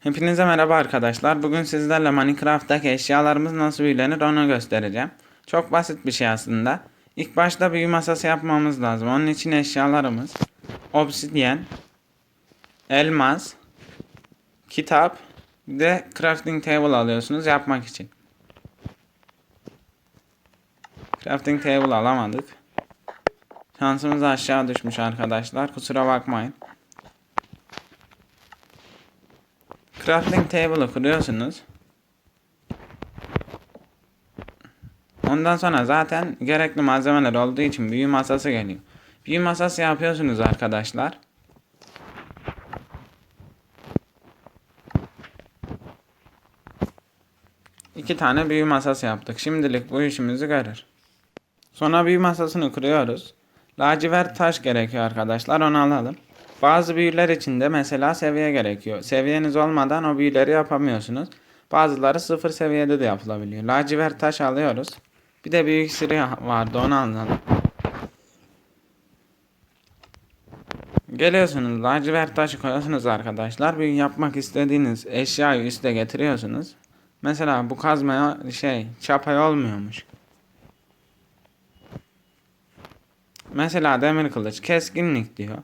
Hepinize merhaba arkadaşlar. Bugün sizlerle Minecraft'taki eşyalarımız nasıl büyülenir onu göstereceğim. Çok basit bir şey aslında. İlk başta büyü masası yapmamız lazım. Onun için eşyalarımız obsidyen, elmas, kitap bir de crafting table alıyorsunuz yapmak için. Crafting table alamadık. Şansımız aşağı düşmüş arkadaşlar. Kusura bakmayın. Crafting table'ı kuruyorsunuz. Ondan sonra zaten gerekli malzemeler olduğu için büyü masası geliyor. Büyü masası yapıyorsunuz arkadaşlar. İki tane büyü masası yaptık. Şimdilik bu işimizi görür. Sonra büyü masasını kuruyoruz. Lacivert taş gerekiyor arkadaşlar. Onu alalım. Bazı büyüler için de mesela seviye gerekiyor. Seviyeniz olmadan o büyüleri yapamıyorsunuz. Bazıları sıfır seviyede de yapılabiliyor. Lacivert taş alıyoruz. Bir de büyük siri vardı onu alalım. Geliyorsunuz lacivert taşı koyuyorsunuz arkadaşlar. Büyü yapmak istediğiniz eşyayı üste getiriyorsunuz. Mesela bu kazmaya şey çapay olmuyormuş. Mesela demir kılıç keskinlik diyor.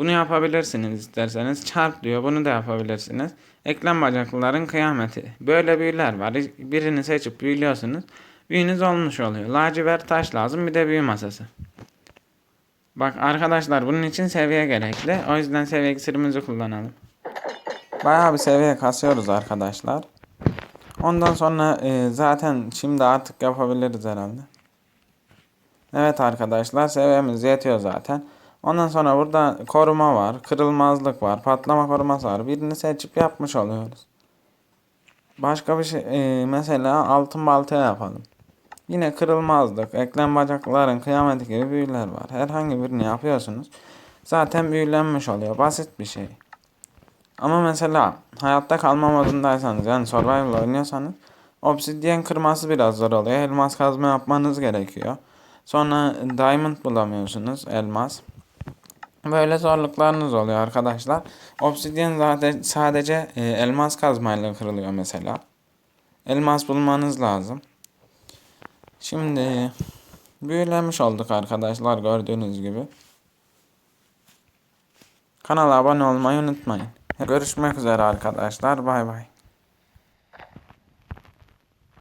Bunu yapabilirsiniz isterseniz. Çarp diyor. Bunu da yapabilirsiniz. Eklem bacaklıların kıyameti. Böyle büyüler var. Birini seçip büyülüyorsunuz. Büyünüz olmuş oluyor. Lacivert taş lazım. Bir de büyü masası. Bak arkadaşlar bunun için seviye gerekli. O yüzden seviye iksirimizi kullanalım. Bayağı bir seviye kasıyoruz arkadaşlar. Ondan sonra e, zaten şimdi artık yapabiliriz herhalde. Evet arkadaşlar seviyemiz yetiyor zaten. Ondan sonra burada koruma var, kırılmazlık var, patlama koruması var. Birini seçip yapmış oluyoruz. Başka bir şey e, mesela altın baltaya yapalım. Yine kırılmazlık, eklem bacakların kıyameti gibi büyüler var. Herhangi birini yapıyorsunuz. Zaten büyülenmiş oluyor. Basit bir şey. Ama mesela hayatta kalma modundaysanız yani survival oynuyorsanız obsidyen kırması biraz zor oluyor. Elmas kazma yapmanız gerekiyor. Sonra diamond bulamıyorsunuz elmas. Böyle zorluklarınız oluyor arkadaşlar. Obsidyen zaten sadece e, elmas kazmayla kırılıyor mesela. Elmas bulmanız lazım. Şimdi büyülemiş olduk arkadaşlar gördüğünüz gibi. Kanala abone olmayı unutmayın. Görüşmek üzere arkadaşlar. Bay bay.